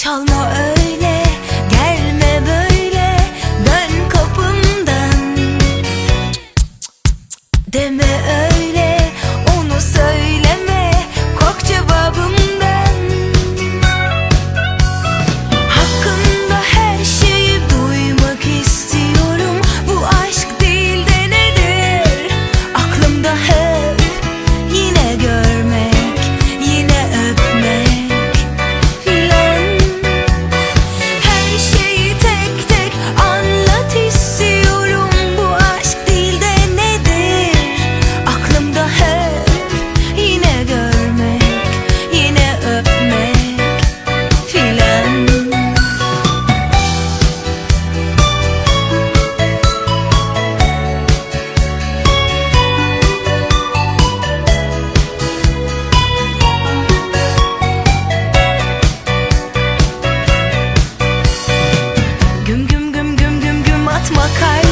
Çalma öyle Gelme böyle Dön kapımdan. Deme öyle güm